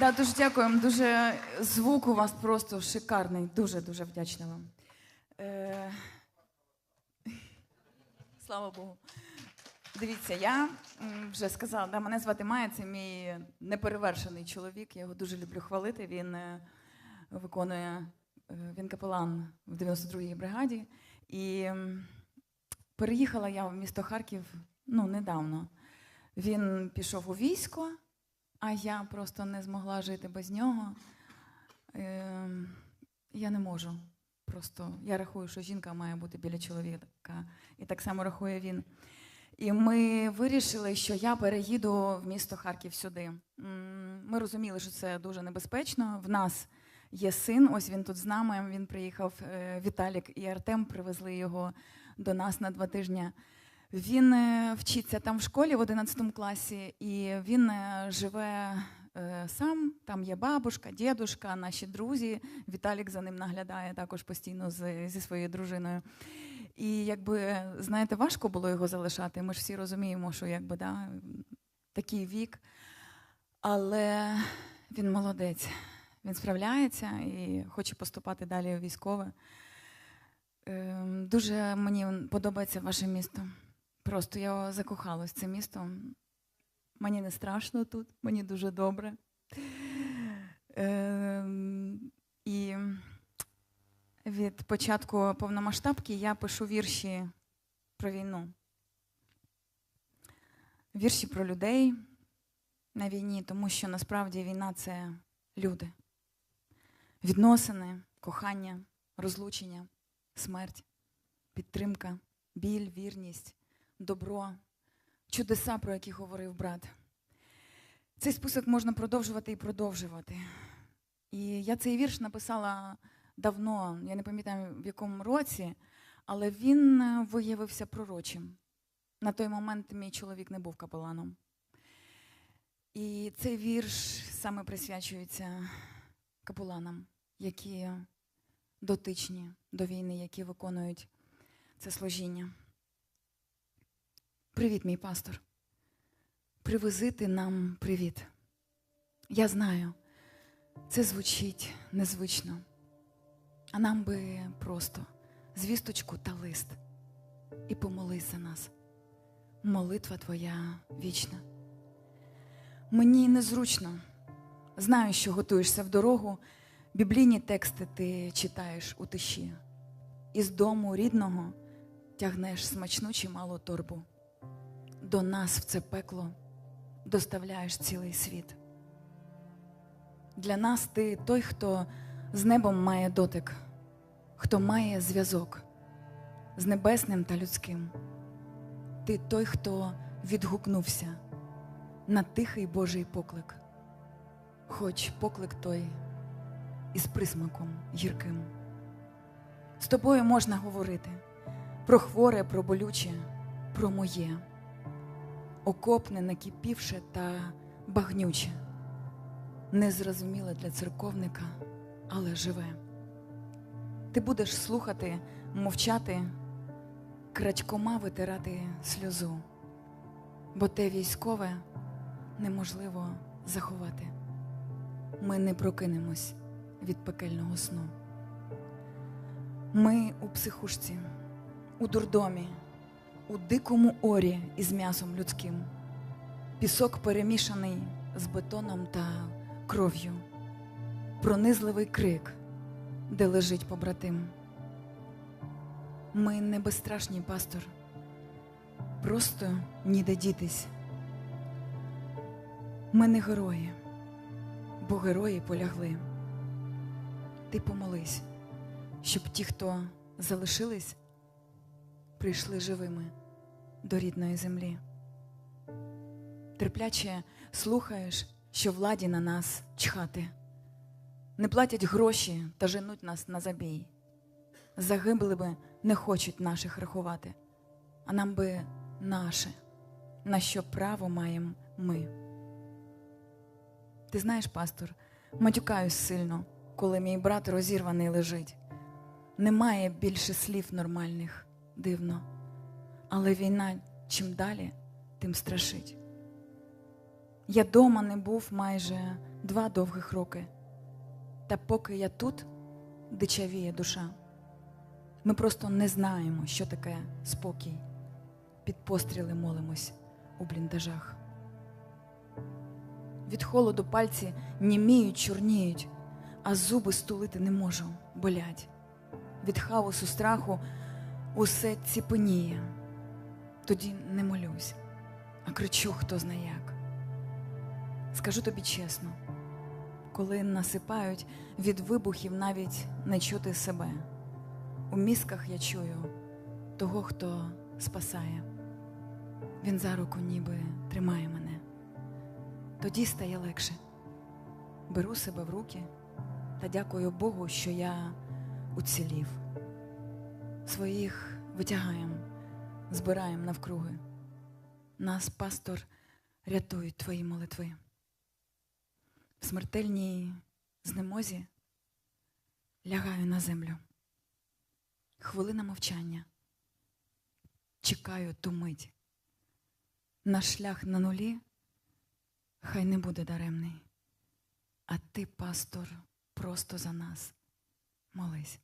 Да, дуже дякуємо. Дуже звук у вас просто шикарний. Дуже дуже вдячна вам. Е... Слава Богу. Дивіться, я вже сказала, да, мене звати Майя, це мій неперевершений чоловік. Я його дуже люблю хвалити. Він е, виконує, е, він капелан в 92-й бригаді. І переїхала я в місто Харків ну, недавно. Він пішов у військо, а я просто не змогла жити без нього. Е, я не можу. Просто я рахую, що жінка має бути біля чоловіка, і так само рахує він. І ми вирішили, що я переїду в місто Харків сюди. Ми розуміли, що це дуже небезпечно. В нас є син, ось він тут з нами. Він приїхав. е, Віталік і Артем привезли його до нас на два тижні. Він е, вчиться там в школі в 11 класі, і він е, живе е, сам. Там є бабушка, дідушка, наші друзі. Віталік за ним наглядає також постійно зі своєю дружиною. І якби, знаєте, важко було його залишати. Ми ж всі розуміємо, що якби, да, такий вік. Але він молодець. Він справляється і хоче поступати далі у військове. Ем, Дуже мені подобається ваше місто. Просто я закохалась в це місто. Мені не страшно тут, мені дуже добре. Ем, І від початку повномасштабки я пишу вірші про війну. Вірші про людей на війні, тому що насправді війна це люди. Відносини, кохання, розлучення, смерть, підтримка, біль, вірність, добро, чудеса, про які говорив брат. Цей список можна продовжувати і продовжувати. І я цей вірш написала давно, я не пам'ятаю в якому році, але він е, виявився пророчим. На той момент мій чоловік не був капеланом. І цей вірш саме присвячується капеланам, які дотичні до війни, які виконують це служіння. Привіт, мій пастор. Привезити нам привіт. Я знаю, це звучить незвично, а нам би просто звісточку та лист і помолись за нас. Молитва твоя вічна. Мені незручно. Знаю, що готуєшся в дорогу. Біблійні тексти ти читаєш у тиші. Із дому рідного тягнеш смачну чималу торбу. До нас в це пекло доставляєш цілий світ. Для нас ти той, хто з небом має дотик, хто має зв'язок з небесним та людським. Ти той, хто відгукнувся на тихий Божий поклик, хоч поклик той із присмаком гірким. З тобою можна говорити про хворе, про болюче, про моє, окопне, накипівше та багнюче, незрозуміле для церковника, але живе. Ти будеш слухати, мовчати, крадькома витирати сльозу, бо те військове неможливо заховати. Ми не прокинемось від пекельного сну. Ми у психушці, у дурдомі, у дикому орі із м'ясом людським, пісок перемішаний з бетоном та кров'ю, пронизливий крик, де лежить побратим. Ми не безстрашні, пастор, просто ніде дітись. Ми не герої, бо герої полягли. Ти помолись, щоб ті, хто залишились, прийшли живими до рідної землі. Терпляче слухаєш, що владі на нас чхати, не платять гроші та женуть нас на забій. Загибли би не хочуть наших рахувати, а нам би наше, на що право маємо ми. Ти знаєш, пастор, матюкаюсь сильно, коли мій брат розірваний лежить. Немає більше слів нормальних, дивно. Але війна чим далі, тим страшить. Я дома не був майже два довгих роки. Та поки я тут, дичавіє душа. Ми просто не знаємо, що таке спокій. Під постріли молимось у бліндажах. Від холоду пальці німіють, чорніють, а зуби стулити не можу, болять. Від хаосу страху усе ціпеніє. Тоді не молюсь, а кричу, хто зна як. Скажу тобі чесно, коли насипають від вибухів навіть не чути себе. У мізках я чую того, хто спасає. Він за руку ніби тримає мене. Тоді стає легше. Беру себе в руки та дякую Богу, що я уцілів. Своїх витягаємо, збираємо навкруги. Нас, пастор, рятують твої молитви. В смертельній знемозі лягаю на землю. Хвилина мовчання. Чекаю ту мить. Наш шлях на нулі хай не буде даремний. А ти, пастор, просто за нас молись.